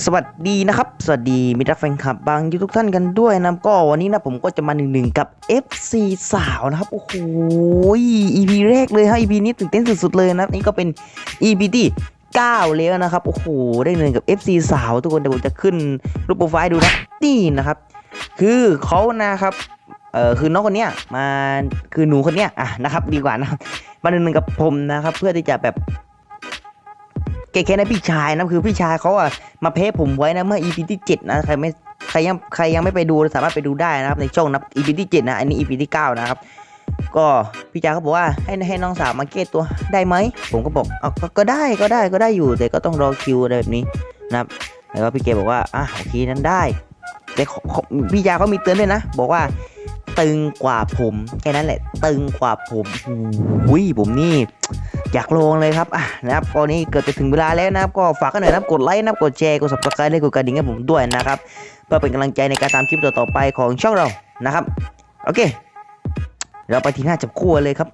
สวัสดีนะครับ สวัสดีมิตรแฟนคลับบางยูทุกท่านกันด้วยนะก็วันนี้นะผมก็จะมาหนึ่งหนึ่งกับ FC สาวนะครับ โอ้โห EP แรกเลยฮะ EP นี้ตื่นเต้นสุดๆเลยนะนี่ก็เป็น EP ที่9แล้วนะครับ โอ้โห ได้เงินกับ FC สาว ทุกคนเดี๋ยวผมจะขึ้นรูปโปรไฟล์ดูนะนี่นะครับ คือเขานะครับเออคือน้องคนเนี้ยมาคือหนูคนเนี้ยอะนะครับ ดีกว่านะมาหนึ่งหนึ่งกับผมนะครับ เพื่อที่จะแบบ เกแค่ในพี่ชายนะคือพี่ชายเขาอะมาเพจผมไว้นะเมื่อ EP ที่7นะใครไม่ใครยังใครยังไม่ไปดูสามารถไปดูได้นะครับในช่องนะ EP ที่7นะอันนี้ EP ที่9นะครับก็พี่ชายเขาบอกว่าให้ให้น้องสาวมาเกตตัวได้ไหมผมก็บอกเอาก็ก็ได้ก็ได้ก็ได้อยู่แต่ก็ต้องรอคิวอะไรแบบนี้นะครับแล้วก็พี่เกบอกว่าอะโอเคนั้นได้ แต่พี่ยาเขามีเตือนด้วยนะ บอกว่า ตึงกว่าผมแค่นั้นแหละ ตึงกว่าผมอุ้ยผมนี่ อยากลองเลยครับอะนะครับตอนนี้เกิดจะถึงเวลาแล้วนะครับก็ฝากกันหน่อยนะครับกดไลค์นะครับกดแชร์กด subscribe และกดกระดิ่งให้ผมด้วยนะครับเพื่อเป็นกำลังใจในการตามคลิปต่อๆไปของช่องเรานะครับโอเค เราไปที่หน้าจับคู่เลยครับ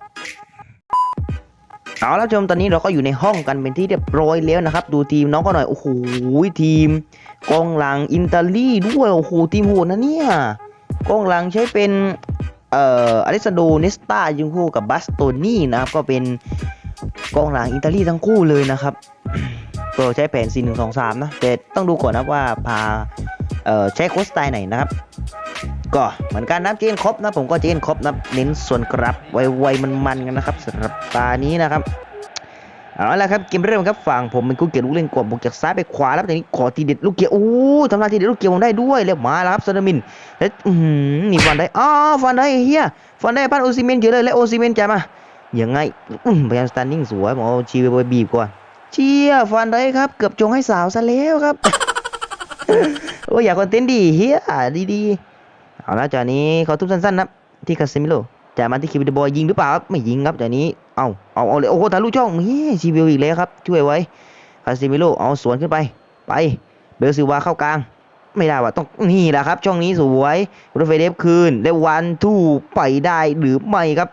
เอาแล้วชมตอนนี้เราก็อยู่ในห้องกันเป็นที่เรียบร้อยแล้วนะครับ ดูทีมน้องก็หน่อยโอ้โหทีมกองหลังอินเตอร์ลี่ด้วยโอ้โหทีมโหดนะเนี่ยกองหลังใช้เป็นเอ่ออลิซาโดเนสตายิงคู่กับบัสโตนี่นะครับก็เป็น กองหลังอิตาลีทั้งคู่เลยนะครับก็ใช้แผน 4 1 2 3 นะ แต่ต้องดูก่อนนะว่าพาเอ่อใช้โค้ชสไตล์ไหนนะครับ ก็เหมือนกันนะเจนครบนะ ผมก็เจนครบนะเน้นส่วนกรับไวๆมันๆกันนะครับสำหรับตานี้นะครับเอาละครับเกมเริ่มครับฝั่งผมเป็นกู้เกียร์ลูกเล่นกวบบุกจากซ้ายไปขวาแล้วตอนนี้ขอทีเด็ดลูกเกียร์โอ้ทำลายทีเด็ดลูกเกียร์ผมได้ด้วยแล้วมาแล้วครับซาดามินแล้วนี่ฟันได้อ๋อฟันได้เฮียฟันได้พันโอซิเมนเยอะเลยแล้วโอซิเมนจ่ายมา ยังไงพยายามสแตนดิ้งสวยผมเอาชีไปบีบก่อนเชียฟันได้ครับ เกือบจงให้สาวซะแล้วครับโอ้ยอยากคอนเทนต์ดีเฮียดีๆเอาละจากนี้เขาทุบสั้นๆนะที่คาเซมิโลจ่ายมาที่คิวบิดบอยยิงหรือเปล่าครับไม่ยิงครับจากนี้เอาเอาเอาเลยโอ้โหทะลุช่องเฮ้ยชีวิวอีกแล้วครับช่วยไว้คาเซมิโลเอาสวนขึ้นไปไปเบลซิวาเข้ากลาง ไม่ได้ว่ะต้องนี่แหละครับ ช่องนี้สวยรถไฟเดฟคืนแล้ววันทูไปได้หรือไม่ครับ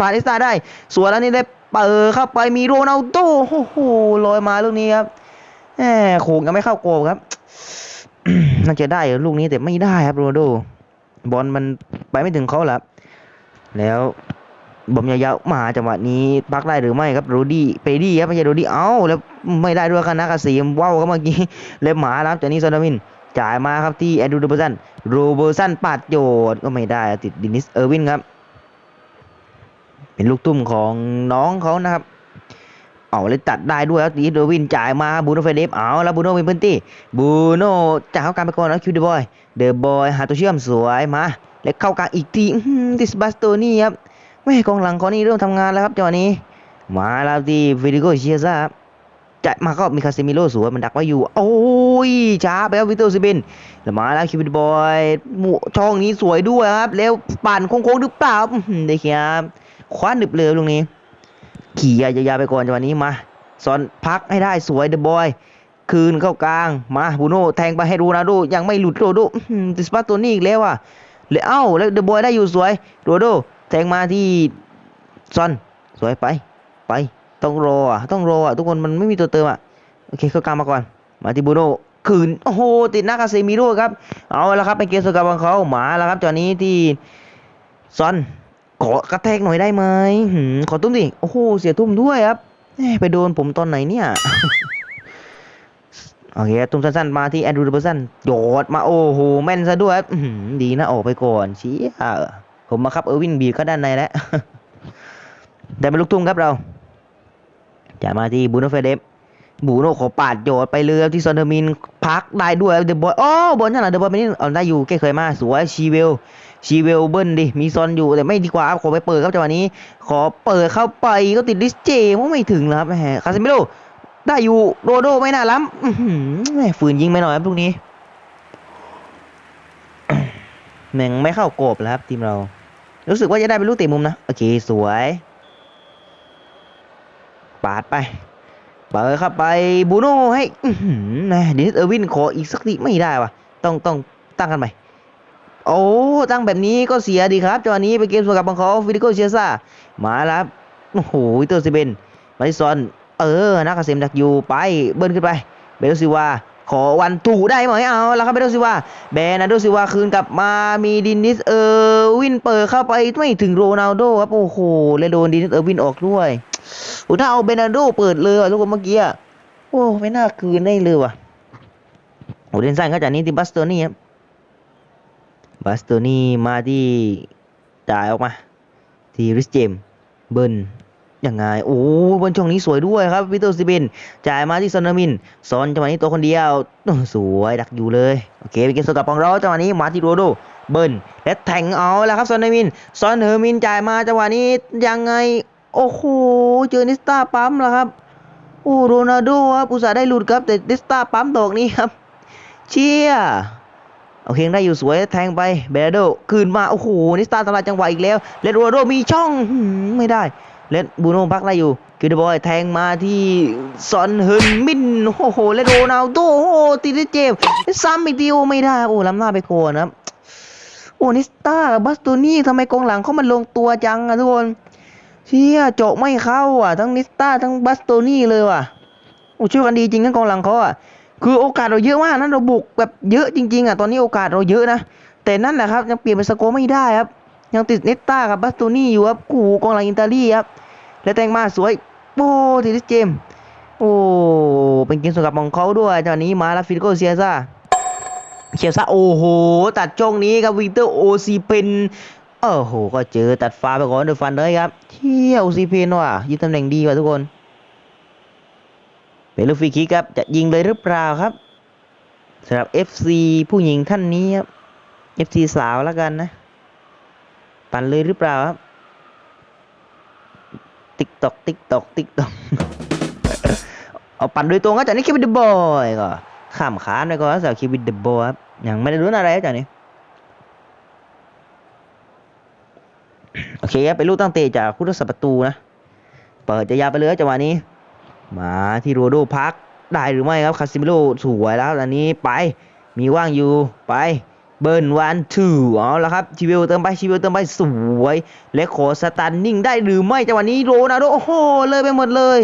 ผ่านเอสตาได้ สวนแล้วนี่ได้เปิดเข้าไปมีโรนัลโดโอ้โหลอยมาลูกนี้ครับแหมโขงยังไม่เข้าโกลครับน่าจะได้ลูกนี้แต่ไม่ได้ครับโรนัลโดบอลมันไปไม่ถึงเขาแล้วแล้วบอมยาวๆมาจังหวะนี้พักได้หรือไม่ครับโรดี้เปดี้ครับไม่ใช่โรดี้เอ้าแล้วไม่ได้ด้วยกันนะกระสีมว้าวครับเมื่อกี้แล้วหมาครับจากนี้ซอนดามินจ่ายมาครับที่แอนดรูโรเบอร์สันโรเบอร์สันปัดโยดก็ไม่ได้ติดดินิสเออร์วินครับ เป็นลูกตุ้มของน้องเขานะครับ เอาเลยตัดได้ด้วยครับดิสเออร์วินจ่ายมาบูโนเฟเดฟเอาแล้วบูโนเป็นพื้นที่บูโนจ่ายเข้ากลางไปก่อนแล้วคิวเดบอยเดอบอยหาตัวเชื่อมสวยมาแล้วเข้ากลางอีกทีดิสบัสโตนี่ครับแม่กองหลังเขานี่เริ่มทำงานแล้วครับจังหวะนี้ มาแล้วที่ฟิลิโกเชียซ่าครับจะมาก็มีคาเซมิโลสวยมันดักไว้อยู่ โอ้ยช้าไปครับวิโตซิเบนแล้วมาแล้วคิวบิดบอยหมู่ช่องนี้สวยด้วยครับ แล้วปั่นโค้งๆหรือเปล่าได้ครับ คว้าหนึบเลยตรงนี้ ขี่ยาวๆไปก่อนจังหวะนี้มาสอนพักให้ได้สวยเดอะบอยคืนเข้ากลางมาบูโน่แทงไปให้โรนัลโดยังไม่หลุดโรนัลโดติสปาตัวนี้อีกแล้วอะเลยเอ้าแล้วเดอะบอยได้อยู่สวยโรนัลโดแทงมาที่ซอนสวยไปไปต้องรออะต้องรออะทุกคนมันไม่มีตัวเติมอะโอเคเข้ากลางมาก่อน มาที่บูโน่คืนโอ้โหติดหน้าคาเซมิโร่ครับเอาละครับเป็นเกมสกัดของเขาหมาแล้วครับจอนี้ที่ซอน ขอกระแทกหน่อยได้ไหมหืมขอตุ้มดิโอ้โหเสียทุ่มด้วยครับไปโดนผมตอนไหนเนี่ยโอเคตุ้มสั้นๆมาที่แอนดรูว์เบอร์สันโยดมาโอ้โหแม่นซะด้วยครับดีนะออกไปก่อนเชี้ผมมาครับเออร์วินบีบเข้าด้านในแล้วได้เป็นลูกทุ่งครับเราจ่ายมาที่บูโนเฟเดฟบูโนขอปาดโยดไปเรือที่ซอนเดอร์มินพักได้ด้วยเดอะบอยโอ้บอลนั่นแหละเดอะบอยไม่ได้เอาได้อยู่แก้เคยมาสวยชีเวล ชีเวลเบิลดิมีซอนอยู่แต่ไม่ดีกว่าครับขอไปเปิดครับจังหวะนี้ ขอเปิดเข้าไปก็ติดดิสเจว่าไม่ถึงแล้วครับแหมคาซิมิโลได้อยู่โรโดไม่น่าล้ำอื้อหือแหมฝืนยิงไปหน่อยครับลูกนี้แม่งไม่เข้าโกบแล้วครับทีมเรา รู้สึกว่าจะได้เป็นลูกเตะมุมนะ โอเค สวย ปาดไปเปิดเข้าไปบูโน่ให้อื้อหือนะเดนิสเออร์วินขออีกสักทีไม่ได้ว่ะต้องต้องตั้งกันใหม่ โอ้ตั้งแบบนี้ก็เสียดีครับจังหวะนี้เป็นเกมสวนกับของเขาฟิลิโกเชียซ่ามาแล้วโอ้โหเตอร์ซิเบนมาที่ซอนเออนักเกษมดักอยู่ไปเบิ้ลขึ้นไปเบลซิวาขอวันถูได้ไหมเอาแล้วครับเบโดซิว่าแบนาโดซิว่าคืนกลับมามีดินิสเออร์วินเปิดเข้าไปไม่ถึงโรนัลโดครับโอ้โหแล้วโดนดินิสเออร์วินออกด้วยโอ้ถ้าเอาเบนาโดเปิดเลยทุกคนเมื่อกี้โอ้ไม่น่าคืนได้เลยว่ะโอ้เดนซันเขาจากนี้ที่บัสโตนี่ครับ บัสโตนี่มาที่จ่ายออกมา ทีริสเจม เบิร์นยังไง โอ้บนช่องนี้สวยด้วยครับวิโตอร์ซิเบนจ่ายมาที่ซอนนามิน ซอนจังหวะนี้ตัวคนเดียว สวยดักอยู่เลย โอเคเป็นเกมสกัดของเราจังหวะนี้มาที่โรโด เบิร์นและแทงเอาแล้วครับซอนนามิน ซอนเฮอร์มินจ่ายมาจังหวะนี้ยังไง โอ้โห เจอนิสตาปั๊มแล้วครับ โอ้โรนัลโดครับอุตส่าห์ได้หลุดครับแต่นิสตาปั๊มดอกนี้ครับ เชีย โอเคได้อยู่สวยแทงไปเบรโดคืนมา โอ้โหนิสตาตลาดจังหวะอีกแล้วเลดโรโดมีช่องไม่ได้เลดบูโน่พักได้อยู่กิดบอยแทงมาที่ซอนเฮินมินโอ้โหเลดโรนัลโดโอ้โหตีได้เจมส์ซ้ำอีกทีโอไม่ได้โอ้ล้ำหน้าไปโคนนะครับโอ้นิสตาบัสโตนี่ทำไมกองหลังเขามันลงตัวจังอะทุกคนเชี่ยเจาะไม่เข้าอะ ทั้งนิสตาทั้งบัสโตนี่เลยว่ะโอ้ช่วยกันดีจริงทั้งกองหลังเขาอะ คือโอกาสเราเยอะมากนั้นเราบุกแบบเยอะจริงๆอะตอนนี้โอกาสเราเยอะนะแต่นั่นแหละครับยังเปลี่ยนเป็นสโกอร์ไม่ได้ครับ ยังติดเนตตากับบัสโตนี่อยู่ครับกูกองหลังอิตาลีครับและแต่งมาสวยโอ้ทีดิสเจมส์โอ้เป็นเกมสกับของเขาด้วยตอนนี้มาแล้วฟิลโกเซียซ่าเชียซ่าโอ้โหตัดช่องนี้ครับวิกเตอร์โอซีเพนโอ้โหก็เจอตัดฟ้าไปก่อนเดยฟันเลยครับเที่ยวโอซีเพนว่ะยืนตำแหน่งดีกว่ะทุกคน เป็นลูกฟรีคิกครับ จะยิงเลยหรือเปล่าครับสำหรับ FC ผู้หญิงท่านนี้ครับ FC สาวแล้วกันนะ ปั่นเลยหรือเปล่าครับ ติ๊กตอกติ๊กตอกติ๊กตอกเอาปั่นโดยตรงก็จากนี้คิวิดเดบอยก็ข้ามขาไปก่อนสำหรับคิวิดเดบอยครับยังไม่ได้รู้อะไรจากนี้โอเคครับเป็นลูกตั้งเตะจากผู้รักษาประตูนะ เปิดจะยาวไปเลยจังหวะนี้ มาที่โรโดพักได้หรือไม่ครับคาซิมิโลสวยแล้วอันนี้ไปมีว่างอยู่ไปเบิร์นวันทูเอาละครับชิเวลเติมไปชิเวลเติมไปสวยและขอสตันนิ่งได้หรือไม่จังหวะนี้โรนัลโดโอ้โหเลยไปหมดเลย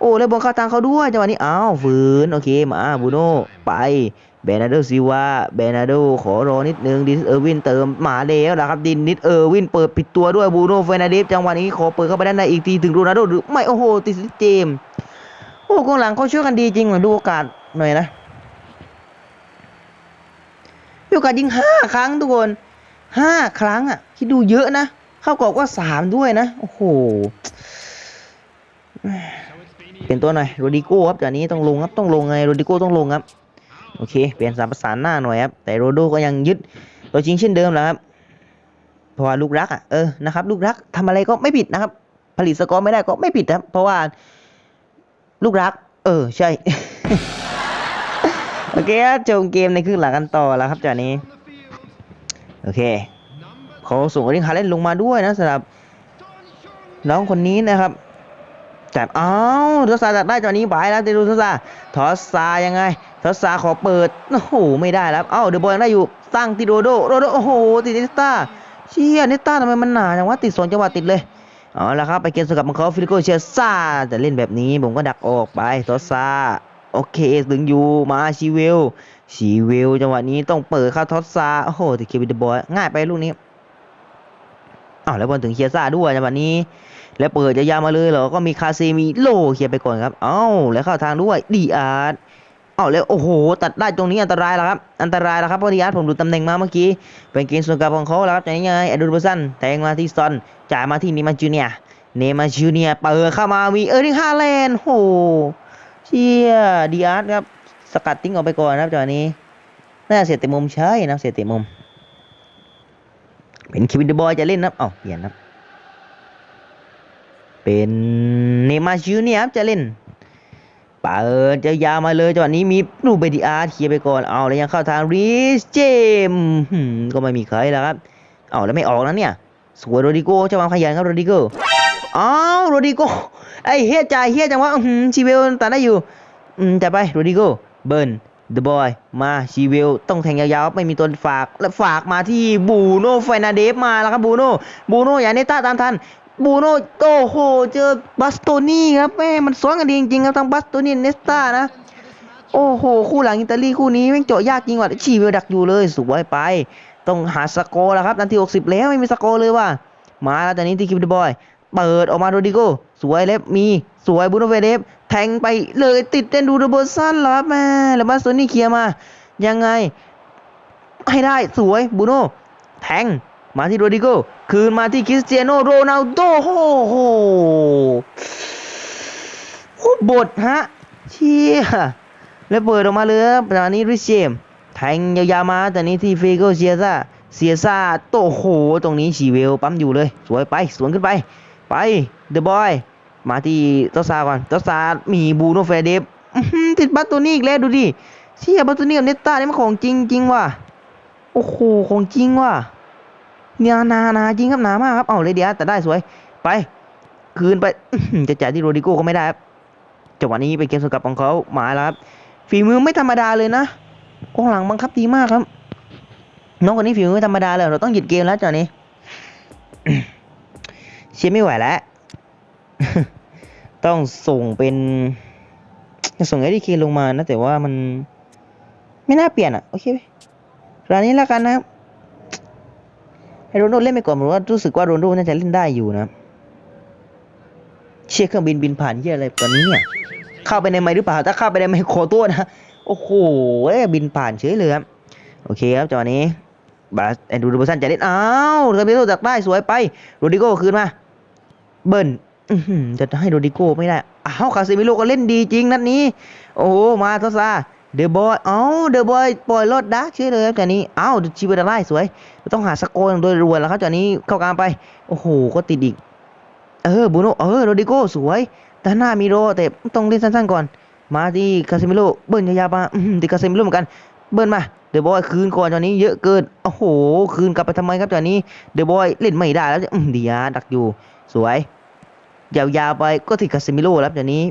โอ้แล้วบอลเข้าทางเขาด้วยจังหวะนี้อ้าวฝืนโอเคมาบูโน่ไปเบนาร์โดซิวาเบนาร์โดขอรอนิดนึงดินเออร์วินเติมมาแล้วนะครับดินนิดเออร์วินเปิดปิดตัวด้วยบูโน่เฟนาเดฟจังหวะนี้ขอเปิดเข้าไปด้านในอีกทีถึงโรนัลโดหรือไม่โอ้โหติดเจม โอ้กองหลังเขาช่วยกันดีจริงเหมือนดูโอกาสหน่อยนะมีโอกาสยิงห้าครั้งทุกคนห้าครั้งอะคิดดูเยอะนะ เข้ากรอบก็สามด้วยนะ โอ้โหเป็นตัวหน่อยโรดิโก้ครับจากนี้ต้องลงครับต้องลงไงโรดิโก้ต้องลงครับโอเคเปลี่ยนสามประสานหน้าหน่อยครับแต่โรโดก็ยังยึดตัวจริงเช่นเดิมแหล้วครับเพราะว่าลูกรักอะเออนะครับลูกรักทำอะไรก็ไม่ผิดนะครับ ผลิตสกอร์ไม่ได้ก็ไม่ผิดครับ เพราะว่า ลูกรัก เออ ใช่ โอเคครับจบเกมในครึ่งหลังกันต่อแล้วครับจากนี้ โอเคเขาส่งอลิงคาเล่นลงมาด้วยนะสำหรับน้องคนนี้นะครับจับอ้าวทอสซาจัดได้จากนี้ไปแล้วเดดูทอสซาทอสซายังไงทอสซาขอเปิดโอ้โหไม่ได้แล้วเอ้าเดอะบอลยังได้อยู่ตั้งติโรโดโรโดโอ้โหติดนิสตาเชี่ยนิสตาทำไมมันหนาจังวะติดสองจังหวะติดเลย เอาละครับไปเกมสกับของเขาฟิลิโกเชียซ่าแต่เล่นแบบนี้ผมก็ดักออกไปทอสซาโอเคดึงอยู่มาชีเวลชีเวลจังหวะนี้ต้องเปิดเข้าทอสซาโอ้โหติเควิดบอยง่ายไปลูกนี้อ้าวแล้วบอลถึงเชียซ่าด้วยจังหวะนี้ แล้วเปิดจะยาวมาเลยเหรอก็มีคาเซมิโลเคียไปก่อนครับ เอ้าแล้วเข้าทางด้วยดีอาร์ เอาแล้วโอ้โห ตัดได้ตรงนี้อันตรายแล้วครับ อันตรายแล้วครับพราะดีอาร์ตผมดูตำแหน่งมาเมื่อกี้ เป็นเกมส่วนกลางของเขาแล้วครับจากนี้ไงอดดูเบอร์สันแทงมาที่ซอนจ่ายมาที่นิมาจูเนียเนมาจูเนียเปิดเข้ามามีเออร์ลิงฮาแลนด์โหเชี่ยดีอาร์ตครับสกัดทิ้งออกไปก่อนนะครับจากนี้น่าเสียเตะมุมใช่นะเสียเตะมุม เป็นคิวินเดบอยจะเล่นนะเอ้าเปลี่ยนนะเป็นเนมาชูเนียครับจะเล่น เปิดจะยาวมาเลยจังหวะนี้มีลูเบดิอาร์เคลียร์ไปก่อนเอาแล้วยังเข้าทางรีสเจมก็ไม่มีใครแล้วครับเอาแล้วไม่ออกแล้วเนี่ยสวยโรดิโก้จะมาขยันครับโรดิโก้อ้าวโรดิโก้ไอเฮียจ่ายเฮียจังวะอื้อหืมชีเวลตัดได้อยู่อืมแต่ไปโรดิโก้เบิร์นเดอะบอยมาชีเวลต้องแทงยาวๆ ไม่มีตัวฝากแล้วฝากมาที่บูโน่ไฟนาเดฟมาแล้วครับบูโน่บูโน่อย่าเนต้าตามทัน บูโน่โอ้โห เจอบัสโตนี่ครับแม่มันซ้อนกันดีจริงๆครับทั้งบัสโตนี่เนสตานะ โอ้โห คู่หลังอิตาลีคู่นี้แม่งเจาะยากจริงว่ะชีเวลดักอยู่เลยสวยไป ต้องหาสกอร์แล้วครับนาที60 แล้วไม่มีสกอร์เลยว่ะมาแล้วแตอนนี้ที่คิมเดบอย เปิดออกมาโรดิโก สวยเล็บมีสวยบูโนเวเดฟแทงไปเลยติดเต้นดูรเบิดสั้นแล้วครับแม่แล้วมาโซนี่เคลียร์มา ยังไงให้ได้สวยบูโนแทงมาที่โรดิโก คืนมาที่คริสเตียโนโรนัลโดโอ้โหโคตรบทฮะ เชี่ยแล้วเปิดออกมาเลยครับตอนนี้ริชเชมแทงยาวๆมา แต่นี้ที่เฟโกเซียซาเซียซาโตโห ตรงนี้ชีเวลปั๊มอยู่เลย สวยไป สวนขึ้นไป ไป เดอะบอย มาที่เจ้าซาก่อนเจ้าซามีบูโนเฟเดฟติดบัตตัวนี้อีกแล้วดูดิเชี่ยบัตตัวนี้กับเนตตานี่มันของจริงจริงว่ะ โอ้โห ของจริงว่ะ เนี่ยนานาจริงครับหนามากครับเอาเลยเดียแต่ได้สวย ไป คืนไปจะจ่ายที่โรดิโก้ก็ไม่ได้ครับจังหวะนี้เป็นเกมสกัดของเขาหมาแล้วครับฝีมือไม่ธรรมดาเลยนะกองหลังบังคับดีมากครับ น้องคนนี้ฝีมือไม่ธรรมดาเลยเราต้องหยุดเกมแล้วจังนี้เชียร์ไม่ไหวแล้ว ต้องส่งเป็นจะส่งเอดีเคลงมานะแต่ว่ามันไม่น่าเปลี่ยนอะ โอเคไหมรานี้แล้วกันนะครับ ให้โรนโดเล่นไปก่อนผมว่ารู้สึกว่าโรนโดน่าจะเล่นได้อยู่นะ เชียเครื่องบินบินผ่านเหียอะไรตอนนี้เนี่ยเข้าไปในไมหรือเปล่าถ้าเข้าไปในไมค์ขอโทษนะโอ้โหเอ้บินผ่านเฉยเลยครับโอเคครับจังหวะนี้บาสแอนดูโรเบอร์สันจะเล่นอ้าวเรเบโรจากได้สวยไปโรดิโก้คืนมาเบิ้ลอื้อหือจะให้โรดิโก้ไม่ได้อ้าวคาเซมิโลก็เล่นดีจริงนัดนี้ โอ้โหมาทอซา เดอะบอยเอ้าเดอะบอยปล่อยรถดักเฉยเลยครับจังนี้เอ้าชิบะดาไล่สวย ต้องหาสกอร์โดยรวมแล้วครับจังนี้เข้ากลางไป โอ้โห ก็ติดอีก เออบูโนเออโรดิโก้สวยด้านหน้ามีโรแต่ต้องเล่นสั้นๆก่อน มาที่คาเซมิโลเบิ้ลยาวๆมาอื้อหือติดคาเซมิโลเหมือนกัน เบิ้ลมาเดอะบอยคืนก่อนตอนนี้เยอะเกิน โอ้โห คืนกลับไปทำไมครับตอนนี้เดอะบอยเล่นไม่ได้แล้วอืมเดียดักอยู่ สวย ยาวๆไปก็ติดคาเซมิโลแล้วตอนนี้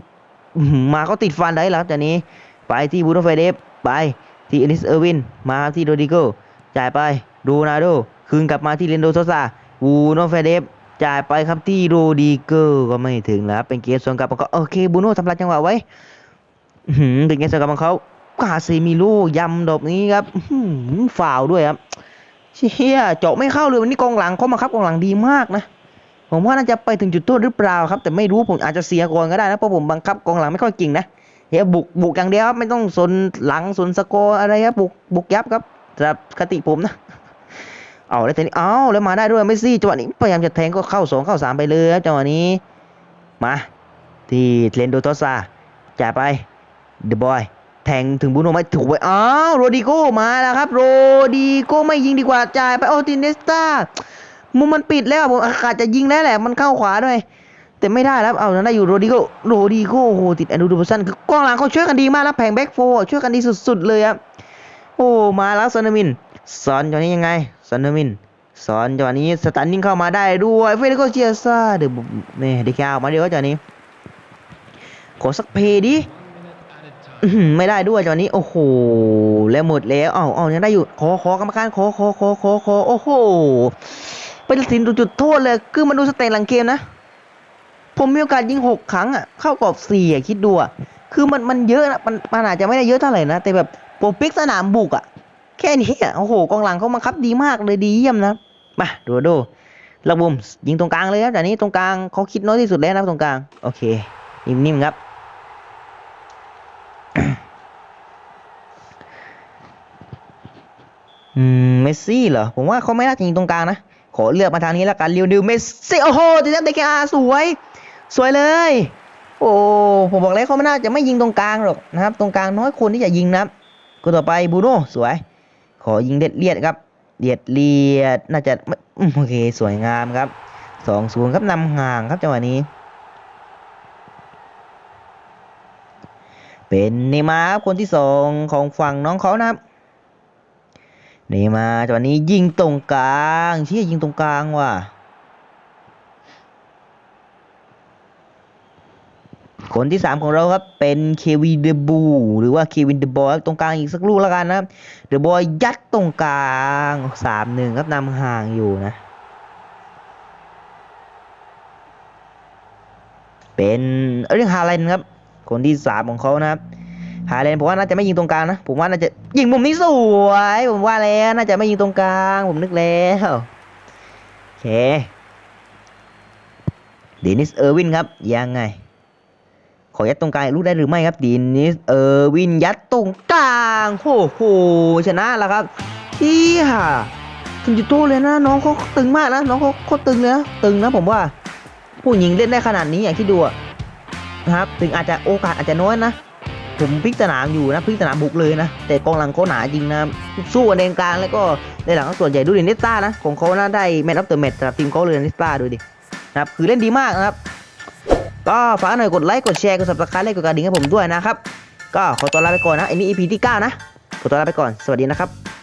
มาก็ติดฟันได้แล้วตอนนี้ ไปที่บูโนไฟเดฟไปที่เอลิสเออร์วิน มาที่โรดิโกจ่ายไปโรนาโดคืนกลับมาที่เรนโดโซซาบูโนไฟเดฟจ่ายไปครับที่โรดีเกอร์ก็ไม่ถึงแล้วเป็นเกมส่วนกลับของเขาโอเคบูโน่ทำลายจังหวะไว้หือเป็นเกมส่วนกลับของเขากาเซมิโลยำดอกนี้ครับอื้อหือฟาวด้วยครับเชี่ยเจาะไม่เข้าเลยวันนี้กองหลังเขามาครับกองหลังดีมากนะผมว่าน่าจะไปถึงจุดโทษหรือเปล่าครับ แต่ไม่รู้ผมอาจจะเสียก่อนก็ได้นะเพราะผมบังคับกองหลังไม่ค่อยเก่งนะ เฮียบุกบุกอย่างเดียวครับไม่ต้องสนหลังสนสกออะไรครับบุกบุกยับครับสำหรับคติผมนะเอาแล้วทีนี้เอาแล้วมาได้ด้วยเมสซี่จังหวะนี้พยายามจะแทงก็เข้าสองเข้าสามไปเลยครับจังหวะนี้มาที่เทนโดโตซาจ่ายไปเดอะบอยแทงถึงบูโนไม่ถูกไปอ้าวโรดิโกมาแล้วครับ โรดิโกไม่ยิงดีกว่าจ่ายไปโอตินเนสตามุมมันปิดแล้วผมอาจจะยิงแล้วแหละ มันเข้าขวาด้วย แต่ไม่ได้แล้วเอานั้นได้อยู่โรดิโกโรดิโกโอโหติดแอนดูดูสันคือกองหลังเขาช่วยกันดีมากแล้วแผงแบ็กโฟช่วยกันดีสุด ๆ เลยครับโอ้มาแล้วซอนนามินสอนจังหวะนี้ยังไงซอนเดอร์มินสอนจังหวะนี้สตันนิ่งเข้ามาได้ด้วยเฟเดโกเชียซ่าเดี๋ยวนี่เด็กแค่ออกมาเดี๋ยวจังหวะนี้ขอสักเพยดิไม่ได้ด้วยจังหวะนี้โอ้โหแล้วหมดแล้วอ้าวอ้ายังได้อยู่ขอขอกรรมการขอขอขอขอขอโอ้โหเป็นสินจุดโทษเลยคือมาดูสเตตหลังเกมนะ ผมมีโอกาสยิงหกครั้งอะเข้ากรอบสี่อะคิดดูอะคือมันมันเยอะนะมันมันอาจจะไม่ได้เยอะเท่าไหร่นะ แต่แบบโปรปิกสนามบุกอะ แค่นี้อะโอ้โหกองหลังเขาบังคับดีมากเลยดีเยี่ยมนะมาดูดูระบุมยิงตรงกลางเลยครับแต่นี้ตรงกลางเขาคิดน้อยที่สุดแล้วนะตรงกลางโอเค นิ่มๆครับอืมเมสซี่เหรอผมว่าเขาไม่น่าจะยิงตรงกลางนะขอเลือกมาทางนี้แล้วกันเรียวดิวเมสซี่โอ้โหติดเดคอาสวย สวยเลย โอ้ผมบอกแล้วเขาไม่น่าจะไม่ยิงตรงกลางหรอกนะครับ ตรงกลางน้อยคนที่จะยิงนะครับคนต่อไปบูโน่สวย ขอยิงเด็ดเลียดครับเดียดเลียดน่าจะไม่โอเคสวยงามครับสองศูนย์ครับนำห่างครับจังหวะนี้ เป็นเนมาครับคนที่สองของฝั่งน้องเขานะครับเนมาจังหวะนี้ยิงตรงกลางเชี่ยยิงตรงกลางว่ะ คนที่ 3 ของเราครับ เป็นเควินเดบูหรือว่าเควินเดบอยตรงกลางอีกสักลูกแล้วกันนะครับเดบอยยัดตรงกลางสามหนึ่งครับนำห่างอยู่นะ เป็นเออร์ลิงฮาแลน์ครับ คนที่ 3 ของเขานะครับฮาเลนผมว่าน่าจะไม่ยิงตรงกลางนะผมว่าน่าจะยิงมุมนี้สวยผมว่าแล้วน่าจะไม่ยิงตรงกลาง ผมนึกแล้วโอเคเดนิสเออร์วินครับยังไง ขอยัดตรงกลางลูกได้หรือไม่ครับเดนิสเออวินยัดตรงกลางโอ้โหชนะแล้วครับอีห่าถึงจุดโทษเลยนะ น้องเขาตึงมากนะน้องเขาโคตรตึงเลยนะตึงนะผมว่า ผู้หญิงเล่นได้ขนาดนี้อย่างที่ดูนะครับ ถึงอาจจะโอกาสอาจจะน้อยนะผมพลิกสนามอยู่นะพลิกสนามบุกเลยนะ แต่กองหลังเขาหนาจริงนะสู้กันเองกลางแล้วก็ในหลังส่วนใหญ่ดูดิเนสตานะของเขาน่าได้แมตช์ออฟเดอะแมตช์สำหรับทีมเขาเลยเนสตาดูดินะครับคือเล่นดีมากนะครับ ก็ฝากหน่อยกดไลค์กดแชร์กด subscribe และกดกระดิ่งให้ผมด้วยนะครับ ก็ขอตัวลาไปก่อนนะอันนี้ EP ที่ 9 นะ ขอตัวลาไปก่อน สวัสดีนะครับ